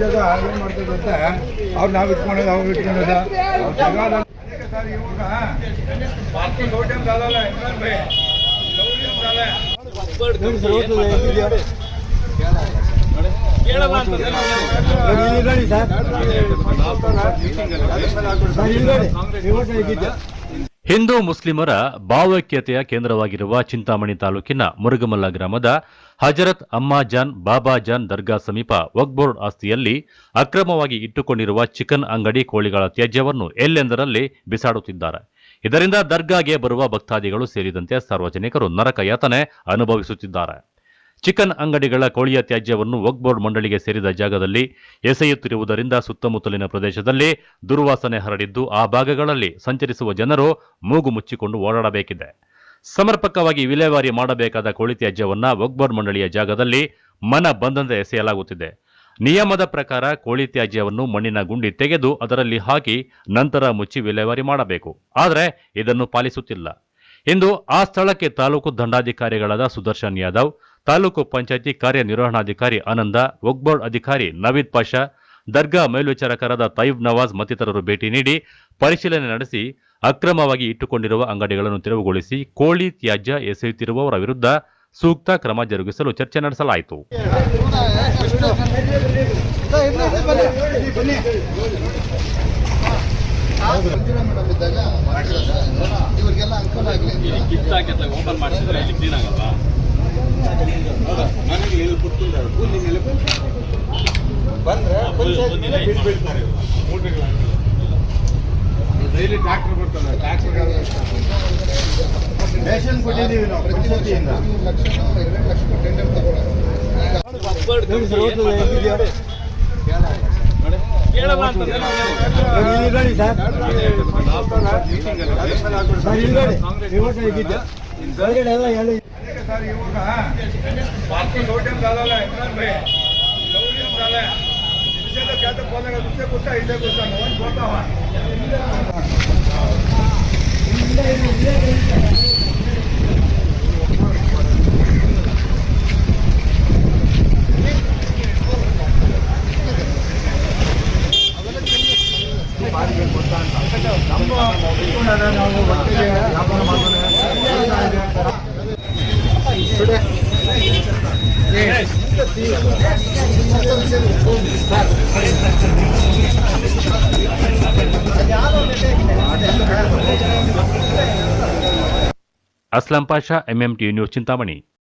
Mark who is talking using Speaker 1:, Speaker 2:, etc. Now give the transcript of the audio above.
Speaker 1: ಜಾಗ ಏನು ಮಾಡ್ತಾರೆ ಅಂತ ಅವ್ರು ನಾವು ಇಟ್ಕೊಳ್ಳೋದು ಅವ್ರು ಇಟ್ಕೊಂಡಿದ್ದ ಅಲ್ಲ. ಸರ್ ಇವಾಗ ಪಾರ್ಕಿಂಗ್ ಹೋಟೆಲ್ ಕಾಲಲ್ಲ ಇಮ್ರಾನ್ ಭಾಯ್ ಕಾಲ
Speaker 2: ಹಿಂದೂ ಮುಸ್ಲಿಮರ ಭಾವೈಕ್ಯತೆಯ ಕೇಂದ್ರವಾಗಿರುವ ಚಿಂತಾಮಣಿ ತಾಲೂಕಿನ ಮುರುಗಮಲ್ಲ ಗ್ರಾಮದ ಹಜರತ್ ಅಮ್ಮಾಜಾನ್ ಬಾಬಾಜಾನ್ ದರ್ಗಾ ಸಮೀಪ ವಕ್ಬೋರ್ಡ್ ಆಸ್ತಿಯಲ್ಲಿ ಅಕ್ರಮವಾಗಿ ಇಟ್ಟುಕೊಂಡಿರುವ ಚಿಕನ್ ಅಂಗಡಿ ಕೋಳಿಗಳ ತ್ಯಾಜ್ಯವನ್ನು ಎಲ್ಲೆಂದರಲ್ಲಿ ಬಿಸಾಡುತ್ತಿದ್ದಾರೆ. ಇದರಿಂದ ದರ್ಗಾಗೆ ಬರುವ ಭಕ್ತಾದಿಗಳು ಸೇರಿದಂತೆ ಸಾರ್ವಜನಿಕರು ನರಕ ಯಾತನೆ ಅನುಭವಿಸುತ್ತಿದ್ದಾರೆ. ಚಿಕನ್ ಅಂಗಡಿಗಳ ಕೋಳಿಯ ತ್ಯಾಜ್ಯವನ್ನು ವಕ್ಬೋರ್ಡ್ ಮಂಡಳಿಗೆ ಸೇರಿದ ಜಾಗದಲ್ಲಿ ಎಸೆಯುತ್ತಿರುವುದರಿಂದ ಸುತ್ತಮುತ್ತಲಿನ ಪ್ರದೇಶದಲ್ಲಿ ದುರ್ವಾಸನೆ ಹರಡಿದ್ದು ಆ ಭಾಗಗಳಲ್ಲಿ ಸಂಚರಿಸುವ ಜನರು ಮೂಗು ಮುಚ್ಚಿಕೊಂಡು ಓಡಾಡಬೇಕಿದೆ. ಸಮರ್ಪಕವಾಗಿ ವಿಲೇವಾರಿ ಮಾಡಬೇಕಾದ ಕೋಳಿ ತ್ಯಾಜ್ಯವನ್ನು ವಕ್ಬೋರ್ಡ್ ಮಂಡಳಿಯ ಜಾಗದಲ್ಲಿ ಮನ ಬಂದಂತೆ ಎಸೆಯಲಾಗುತ್ತಿದೆ. ನಿಯಮದ ಪ್ರಕಾರ ಕೋಳಿ ತ್ಯಾಜ್ಯವನ್ನು ಮಣ್ಣಿನ ಗುಂಡಿ ತೆಗೆದು ಅದರಲ್ಲಿ ಹಾಕಿ ನಂತರ ಮುಚ್ಚಿ ವಿಲೇವಾರಿ ಮಾಡಬೇಕು. ಆದರೆ ಇದನ್ನು ಪಾಲಿಸುತ್ತಿಲ್ಲ. ಇಂದು ಆ ಸ್ಥಳಕ್ಕೆ ತಾಲೂಕು ದಂಡಾಧಿಕಾರಿಗಳಾದ ಸುದರ್ಶನ್ ಯಾದವ್ ತಾಲೂಕು ಪಂಚಾಯಿತಿ ಕಾರ್ಯನಿರ್ವಹಣಾಧಿಕಾರಿ ಆನಂದ ವಕ್ಬೋರ್ಡ್ ಅಧಿಕಾರಿ ನವೀದ್ ಪಾಷಾ ದರ್ಗಾ ಮೇಲ್ವಿಚಾರಕರಾದ ತೈಬ್ ನವಾಜ್ ಮತ್ತಿತರರು ಭೇಟಿ ನೀಡಿ ಪರಿಶೀಲನೆ ನಡೆಸಿ ಅಕ್ರಮವಾಗಿ ಇಟ್ಟುಕೊಂಡಿರುವ ಅಂಗಡಿಗಳನ್ನು ತೆರವುಗೊಳಿಸಿ ಕೋಳಿ ತ್ಯಾಜ್ಯ ಎಸೆಯುತ್ತಿರುವವರ ವಿರುದ್ಧ ಸೂಕ್ತ ಕ್ರಮ ಜರುಗಿಸಲು ಚರ್ಚೆ ನಡೆಸಲಾಯಿತು.
Speaker 3: ಇವ್ರಿಗೆಲ್ಲ ಅನುಕೂಲ ಆಗಲಿ.
Speaker 4: ಇಲ್ಲಿ ಕ್ಲೀನ್ ಆಗಲ್ವಾ
Speaker 1: ಡೈಲಿ ರೇಷನ್ ಕೊಟ್ಟಿದ್ದೀವಿ
Speaker 3: ಲಕ್ಷ
Speaker 4: ಕೇಳಲ್ಲ ಅಂತಂದ್ರೆ
Speaker 1: ಸರ್ ಇವಾಗ ಪಾರ್ಕಿಂಗ್ ಹೋಟೆಲ್ ಕಾಲಲ್ಲ ಇಮ್ರಾನ್ ಭಾಯ್ ಗೌರಿ ಕಾಲ ವಿಷಯ कहते बोलेगा दूसरे गुस्सा इसे गुस्सा मोहन बोलता हुआ ನಮ್ಮ ನಾವು ಒಟ್ಟಿಗೆ Aslam Pasha
Speaker 2: M M T news Chintamani